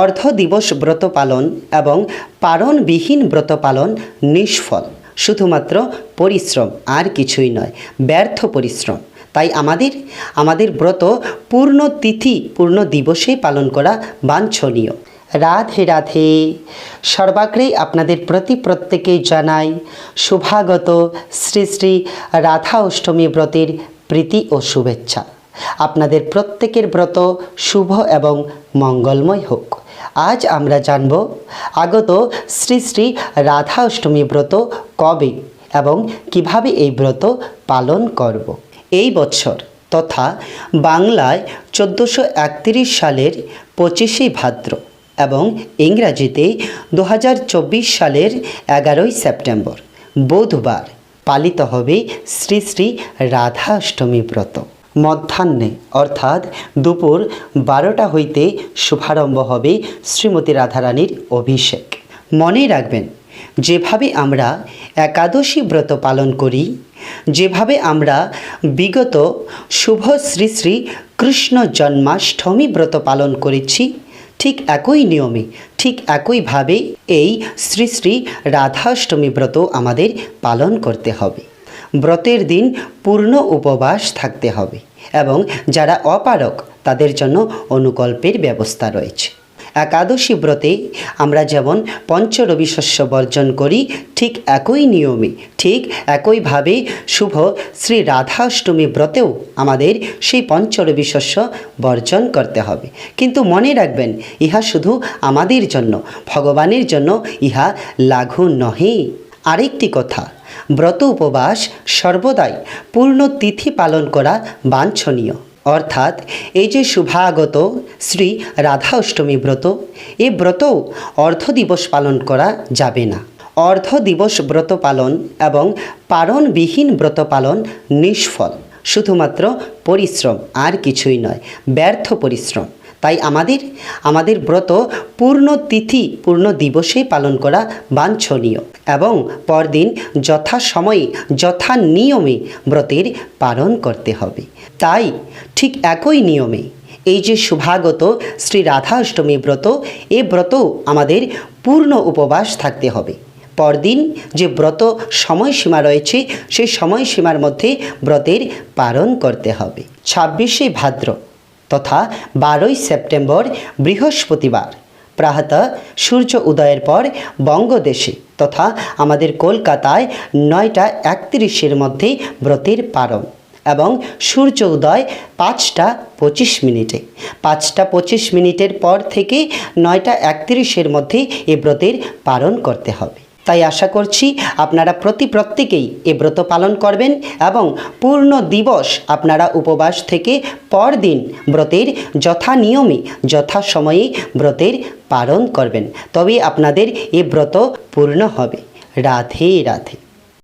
অর্ধ দিবস ব্রত পালন এবং পারণবিহীন ব্রত পালন নিষ্ফল। শুধুমাত্র পরিশ্রম, আর কিছুই নয়, ব্যর্থ পরিশ্রম। তাই আমাদের আমাদের ব্রত পূর্ণ তিথি, পূর্ণ দিবসে পালন করা বাঞ্ছনীয়। রাধে রাধে। সর্বাগ্রে আপনাদের প্রতি প্রত্যেকেই জানাই শুভাগত শ্রী শ্রী রাধা অষ্টমী ব্রতের প্রীতি ও শুভেচ্ছা। আপনাদের প্রত্যেকের ব্রত শুভ এবং মঙ্গলময় হোক। আজ আমরা জানব আগত শ্রী শ্রী রাধা অষ্টমী ব্রত কবে এবং কীভাবে এই ব্রত পালন করব। এই বছর তথা বাংলায় চোদ্দোশো একত্রিশ সালের পঁচিশে ভাদ্র এবং ইংরাজিতে দু সালের এগারোই সেপ্টেম্বর। বুধবার পালিত হবে শ্রী শ্রী রাধা অষ্টমী ব্রত। মধ্যাহ্নে, অর্থাৎ দুপুর বারোটা হইতে শুভারম্ভ হবে শ্রীমতী রাধারানীর অভিষেক। মনে রাখবেন, যেভাবে আমরা একাদশী ব্রত পালন করি, যেভাবে আমরা বিগত শুভ শ্রী শ্রী কৃষ্ণ জন্মাষ্টমী ব্রত পালন করেছি, ঠিক একই নিয়মে, ঠিক একইভাবে এই শ্রী শ্রী রাধাষ্টমী ব্রত আমাদের পালন করতে হবে। ব্রতের দিন পূর্ণ উপবাস থাকতে হবে এবং যারা অপারক, তাদের জন্য অনুকল্পের ব্যবস্থা রয়েছে। একাদশী ব্রতে আমরা যেমন পঞ্চরবি শস্য বর্জন করি, ঠিক একই নিয়মে, ঠিক একইভাবে শুভ শ্রী রাধাষ্টমী ব্রতেও আমাদের সেই পঞ্চরবি শস্য বর্জন করতে হবে। কিন্তু মনে রাখবেন, ইহা শুধু আমাদের জন্য, ভগবানের জন্য ইহা লাঘু নহে। আরেকটি কথা, ব্রত উপবাস সর্বদাই পূর্ণ তিথি পালন করা বাঞ্ছনীয়। অর্থাৎ এই যে শুভাগত শ্রী রাধা অষ্টমী ব্রত, এ ব্রতও অর্ধ দিবস পালন করা যাবে না। অর্ধ দিবস ব্রত পালন এবং পারণবিহীন ব্রত পালন নিষ্ফল। শুধুমাত্র পরিশ্রম, আর কিছুই নয়, ব্যর্থ পরিশ্রম। তাই আমাদের আমাদের ব্রত পূর্ণ তিথি, পূর্ণ দিবসে পালন করা বাঞ্ছনীয় এবং পরদিন যথা সময়ে যথা নিয়মে ব্রতের পালন করতে হবে। তাই ঠিক একই নিয়মে এই যে শুভাগত শ্রী রাধা অষ্টমী ব্রত, এ ব্রত আমাদের পূর্ণ উপবাস থাকতে হবে। পরদিন যে ব্রত সময়সীমা রয়েছে সেই সময়সীমার মধ্যে ব্রতের পালন করতে হবে। ছাব্বিশে ভাদ্র তথা বারোই সেপ্টেম্বর বৃহস্পতিবার। প্রাহত সূর্য উদয়ের পর বঙ্গদেশে তথা আমাদের কলকাতায় নয়টা একত্রিশের মধ্যে ব্রতের পারণ এবং সূর্য উদয় পাঁচটা পঁচিশ মিনিটে। পাঁচটা পঁচিশ মিনিটের পর থেকে নয়টা একত্রিশের মধ্যে এ ব্রতের পালন করতে হবে। তাই আশা করছি আপনারা প্রতি প্রত্যেকেই এ ব্রত পালন করবেন এবং পূর্ণ দিবস আপনারা উপবাস থেকে পরদিন ব্রতের যথা নিয়মে, যথা সময়ে ব্রতের পালন করবেন। তবে আপনাদের এ ব্রত পূর্ণ হবে। রাধে রাধে।